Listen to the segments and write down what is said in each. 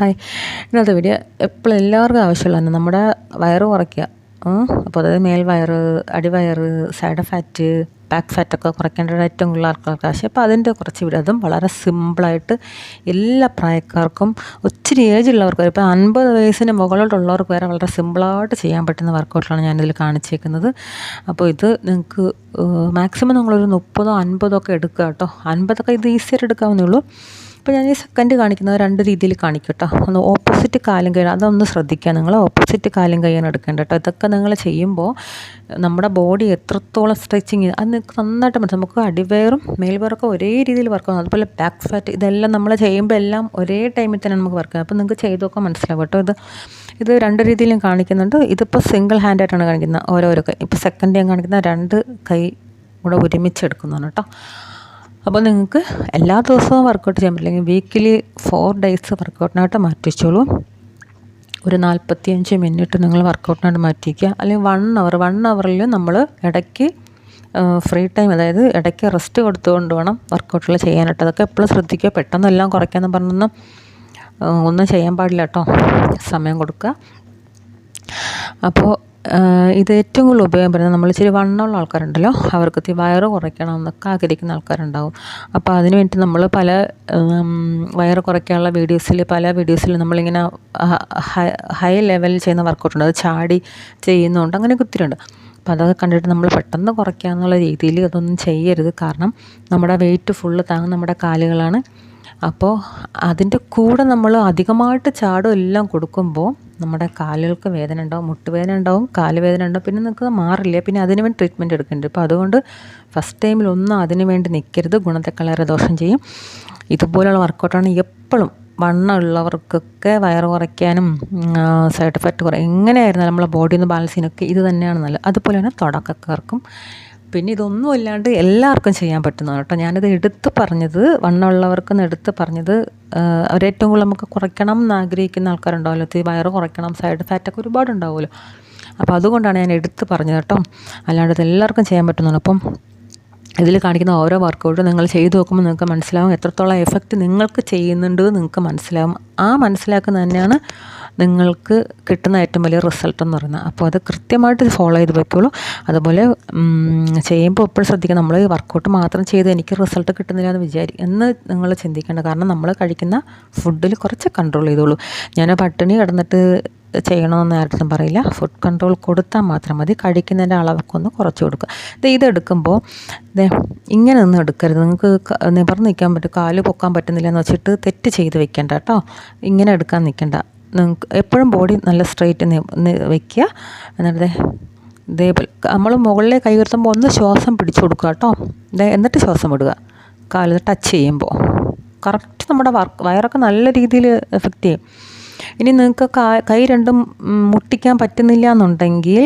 Hi. ഇന്നത്തെ video എപ്പോഴും എല്ലാവർക്കും ആവശ്യമുള്ളതാണ്. നമ്മുടെ വയറ് കുറയ്ക്കുക. അപ്പോൾ അതായത് മേൽ വയറ് അടിവയറ് സൈഡ് ഫാറ്റ് ബാക്ക് ഫാറ്റൊക്കെ കുറയ്ക്കേണ്ടത് ഏറ്റവും കൂടുതൽ ആൾക്കാർക്ക് ആവശ്യം. അപ്പോൾ അതിന്റെ കുറച്ച് വീഡിയോ അതും വളരെ സിമ്പിളായിട്ട് എല്ലാ പ്രായക്കാർക്കും ഒത്തിരി ഏജ് ഉള്ളവർക്ക് ഇപ്പോൾ അൻപത് വയസ്സിന് മുകളിലോട്ടുള്ളവർക്ക് വരെ വളരെ സിമ്പിളായിട്ട് ചെയ്യാൻ പറ്റുന്ന വർക്കൗട്ടാണ് ഞാനിതിൽ കാണിച്ചേക്കുന്നത്. അപ്പോൾ ഇത് നിങ്ങൾക്ക് മാക്സിമം നിങ്ങളൊരു മുപ്പതോ അൻപതോ ഒക്കെ എടുക്കുക കേട്ടോ. അൻപതൊക്കെ ഇത് ഈസിയായിട്ട് എടുക്കാവുന്നേ ഉള്ളൂ. അപ്പോൾ ഞാൻ ഈ സെക്കൻഡ് കാണിക്കുന്നത് രണ്ട് രീതിയിൽ കാണിക്കും കേട്ടോ ഒന്ന് ഓപ്പോസിറ്റ് കാലും കൈ അതൊന്ന് ശ്രദ്ധിക്കുക നിങ്ങൾ. ഓപ്പോസിറ്റ് കാലും കൈയാണ് എടുക്കേണ്ടത് കേട്ടോ ഇതൊക്കെ നിങ്ങൾ ചെയ്യുമ്പോൾ നമ്മുടെ ബോഡി എത്രത്തോളം സ്ട്രെച്ചിങ് അത് നിങ്ങൾക്ക് നന്നായിട്ട് മനസ്സിലാവും. നമുക്ക് അടിവയറും മേൽവയറൊക്കെ ഒരേ രീതിയിൽ വർക്ക് ആകും അതുപോലെ ബാക്ക് ഫാറ്റ് ഇതെല്ലാം നമ്മൾ ചെയ്യുമ്പോൾ എല്ലാം ഒരേ ടൈമിൽ തന്നെ നമുക്ക് വർക്ക് ആകും അപ്പോൾ നിങ്ങൾക്ക് ചെയ്തൊക്കെ മനസ്സിലാവും കേട്ടോ ഇത് ഇത് രണ്ട് രീതിയിലും കാണിക്കുന്നുണ്ട്. ഇതിപ്പോൾ സിംഗിൾ ഹാൻഡായിട്ടാണ് കാണിക്കുന്നത്. ഓരോരോ കൈ. ഇപ്പോൾ സെക്കൻഡ് ഞാൻ കാണിക്കുന്ന രണ്ട് കൈ കൂടെ ഒരുമിച്ച് എടുക്കുന്നതാണ് കേട്ടോ അപ്പോൾ നിങ്ങൾക്ക് എല്ലാ ദിവസവും വർക്കൗട്ട് ചെയ്യാൻ പറ്റില്ലെങ്കിൽ വീക്കിലി ഫോർ ഡേയ്സ് വർക്കൗട്ടിനായിട്ട് മാറ്റിച്ചോളൂ ഒരു നാൽപ്പത്തിയഞ്ച് മിനിറ്റ് നിങ്ങൾ വർക്കൗട്ടിനായിട്ട് മാറ്റിക്കുക അല്ലെങ്കിൽ വൺ അവർ വൺ അവറിൽ നമ്മൾ ഇടയ്ക്ക് ഫ്രീ ടൈം അതായത് ഇടയ്ക്ക് റെസ്റ്റ് കൊടുത്തുകൊണ്ട് വേണം വർക്കൗട്ടുകൾ ചെയ്യാനായിട്ട്. അതൊക്കെ എപ്പോഴും ശ്രദ്ധിക്കുക. പെട്ടെന്നെല്ലാം കുറയ്ക്കാമെന്ന് പറഞ്ഞൊന്നും ഒന്നും ചെയ്യാൻ പാടില്ല കേട്ടോ. സമയം കൊടുക്കുക. അപ്പോൾ ഇത് ഏറ്റവും കൂടുതൽ ഉപയോഗപ്പെടുന്നത് നമ്മൾ ഇച്ചിരി വണ്ണമുള്ള ആൾക്കാരുണ്ടല്ലോ. അവർക്ക് വയറ് കുറയ്ക്കണം എന്നൊക്കെ ആഗ്രഹിക്കുന്ന ആൾക്കാരുണ്ടാവും. അപ്പോൾ അതിന് വേണ്ടി നമ്മൾ പല വയറ് കുറയ്ക്കാനുള്ള വീഡിയോസിൽ പല വീഡിയോസിൽ നമ്മളിങ്ങനെ ഹൈ ലെവലിൽ ചെയ്യുന്ന വർക്കൗട്ടുണ്ട്. അത് ചാടി ചെയ്യുന്നുണ്ട് അങ്ങനെയൊക്കെ ഒത്തിരി ഉണ്ട്. അപ്പോൾ അതൊക്കെ കണ്ടിട്ട് നമ്മൾ പെട്ടെന്ന് കുറയ്ക്കുക എന്നുള്ള രീതിയിൽ അതൊന്നും ചെയ്യരുത്. കാരണം നമ്മുടെ വെയിറ്റ് ഫുള്ള് താങ്ങും നമ്മുടെ കാലുകളാണ്. അപ്പോൾ അതിന്റെ കൂടെ നമ്മൾ അധികമായിട്ട് ചാടും എല്ലാം കൊടുക്കുമ്പോൾ നമ്മുടെ കാലുകൾക്ക് വേദന ഉണ്ടാവും മുട്ടുവേദന ഉണ്ടാവും കാൽ വേദന ഉണ്ടാവും പിന്നെ നിങ്ങൾക്ക് മാറില്ല. പിന്നെ അതിന് വേണ്ടി ട്രീറ്റ്മെന്റ് എടുക്കേണ്ടി അപ്പോൾ അതുകൊണ്ട് ഫസ്റ്റ് ടൈമിൽ ഒന്നും അതിന് വേണ്ടി നിൽക്കരുത് ഗുണത്തെക്കളേറെ ദോഷം ചെയ്യും. ഇതുപോലെയുള്ള വർക്കൗട്ടാണ് എപ്പോഴും വണ്ണമുള്ളവർക്കൊക്കെ വയറ് കുറയ്ക്കാനും സൈഡ് എഫക്റ്റ് കുറയും എങ്ങനെയായിരുന്നാലും നമ്മളെ ബോഡി ഒന്ന് ബാലൻസ് ചെയ്യാനൊക്കെ ഇത് തന്നെയാണ് നല്ലത്. അതുപോലെ തന്നെ തുടക്കക്കാർക്കും പിന്നെ ഇതൊന്നും ഇല്ലാണ്ട് എല്ലാവർക്കും ചെയ്യാൻ പറ്റുന്നതാണ് കേട്ടോ. ഞാനിത് എടുത്ത് പറഞ്ഞത് വണ്ണമുള്ളവർക്കെന്ന് എടുത്ത് പറഞ്ഞത് അവരേറ്റവും കൂടുതൽ നമുക്ക് കുറയ്ക്കണം എന്ന് ആഗ്രഹിക്കുന്ന ആൾക്കാരുണ്ടാവുമല്ലോ. ഈ വയറ് കുറയ്ക്കണം സൈഡ് ഫാറ്റൊക്കെ ഒരുപാട് ഉണ്ടാവുമല്ലോ അപ്പോൾ അതുകൊണ്ടാണ് ഞാൻ എടുത്ത് പറഞ്ഞത് കേട്ടോ. അല്ലാണ്ട് ഇത് എല്ലാവർക്കും ചെയ്യാൻ പറ്റുന്നതാണ്. അപ്പം ഇതിൽ കാണിക്കുന്ന ഓരോ വർക്കൗട്ടും നിങ്ങൾ ചെയ്തു നോക്കുമ്പോൾ നിങ്ങൾക്ക് മനസ്സിലാവും എത്രത്തോളം എഫക്റ്റ് നിങ്ങൾക്ക് ചെയ്യുന്നുണ്ട് നിങ്ങൾക്ക് മനസ്സിലാവും. ആ മനസ്സിലാക്കുന്ന തന്നെയാണ് നിങ്ങൾക്ക് കിട്ടുന്ന ഏറ്റവും വലിയ റിസൾട്ട് എന്ന് പറയുന്നത്. അപ്പോൾ അത് കൃത്യമായിട്ട് ഫോളോ ചെയ്ത് വയ്ക്കുള്ളൂ അതുപോലെ ചെയ്യുമ്പോൾ എപ്പോഴും ശ്രദ്ധിക്കുക നമ്മൾ വർക്കൗട്ട് മാത്രം ചെയ്ത് എനിക്ക് റിസൾട്ട് കിട്ടുന്നില്ല എന്ന് വിചാരി എന്ന് നിങ്ങൾ ചിന്തിക്കേണ്ട. കാരണം നമ്മൾ കഴിക്കുന്ന ഫുഡിൽ കുറച്ച് കൺട്രോൾ ചെയ്തോളൂ. ഞാൻ പട്ടിണി കിടന്നിട്ട് ചെയ്യണമെന്ന് ആരും പറയില്ല. ഫുഡ് കൺട്രോൾ കൊടുത്താൽ മാത്രം മതി. കഴിക്കുന്നതിന്റെ അളവൊക്കെ ഒന്ന് കുറച്ച് കൊടുക്കുക. ഇത് ഇതെടുക്കുമ്പോൾ ഇതേ ഇങ്ങനെ ഒന്നും എടുക്കരുത്. നിങ്ങൾക്ക് നിവർന്ന് നിൽക്കാൻ പറ്റും കാൽ പൊക്കാൻ പറ്റുന്നില്ല എന്ന് വെച്ചിട്ട് തെറ്റ് ചെയ്ത് വെക്കേണ്ട കേട്ടോ. ഇങ്ങനെ എടുക്കാൻ നിൽക്കേണ്ട. നിങ്ങൾക്ക് എപ്പോഴും ബോഡി നല്ല സ്ട്രെയിറ്റ് വയ്ക്കുക. എന്നിട്ട് ഇതേപോലെ നമ്മൾ മുകളിലെ കൈ ഉയർത്തുമ്പോൾ ഒന്ന് ശ്വാസം പിടിച്ചു കൊടുക്കുക കേട്ടോ. എന്നിട്ട് ശ്വാസം വിടുക. കാലിൽ ടച്ച് ചെയ്യുമ്പോൾ. കറക്റ്റ് നമ്മുടെ വർക്ക് വയറൊക്കെ നല്ല രീതിയിൽ എഫക്റ്റ് ചെയ്യും. ഇനി നിങ്ങൾക്ക് കൈ രണ്ടും മുട്ടിക്കാൻ പറ്റുന്നില്ല എന്നുണ്ടെങ്കിൽ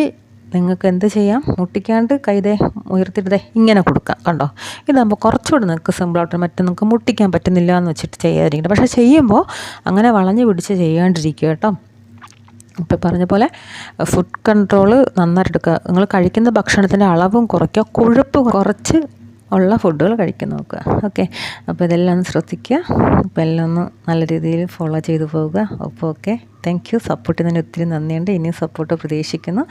നിങ്ങൾക്ക് എന്ത് ചെയ്യാം? മുട്ടിക്കാണ്ട് കൈതേ ഉയർത്തിയിട്ടതേ ഇങ്ങനെ കൊടുക്കാം കണ്ടോ? ഇതാകുമ്പോൾ കുറച്ചുകൂടി നിങ്ങൾക്ക് സിമ്പിളായിട്ട് മറ്റേ നിങ്ങൾക്ക് മുട്ടിക്കാൻ പറ്റുന്നില്ല എന്ന് വെച്ചിട്ട് ചെയ്യാതിരിക്കണം പക്ഷേ ചെയ്യുമ്പോൾ അങ്ങനെ വളഞ്ഞു പിടിച്ച് ചെയ്യാണ്ടിരിക്കുക കേട്ടോ. ഇപ്പോൾ പറഞ്ഞ പോലെ ഫുഡ് കൺട്രോൾ നന്നായിട്ട് എടുക്കുക. നിങ്ങൾ കഴിക്കുന്ന ഭക്ഷണത്തിന്റെ അളവും കുറയ്ക്കുക. കൊഴുപ്പ് കുറച്ച് ഉള്ള ഫുഡുകൾ കഴിക്കാൻ നോക്കുക. ഓക്കെ? അപ്പോൾ ഇതെല്ലാം ഒന്ന് ശ്രദ്ധിക്കുക. അപ്പോൾ എല്ലാം ഒന്ന് നല്ല രീതിയിൽ ഫോളോ ചെയ്തു പോവുക. അപ്പോൾ ഓക്കെ? താങ്ക് യു സപ്പോർട്ട് ചെയ്യുന്നതിന് ഒത്തിരി നന്ദിയുണ്ട്. ഇനിയും സപ്പോർട്ട് പ്രതീക്ഷിക്കുന്നു.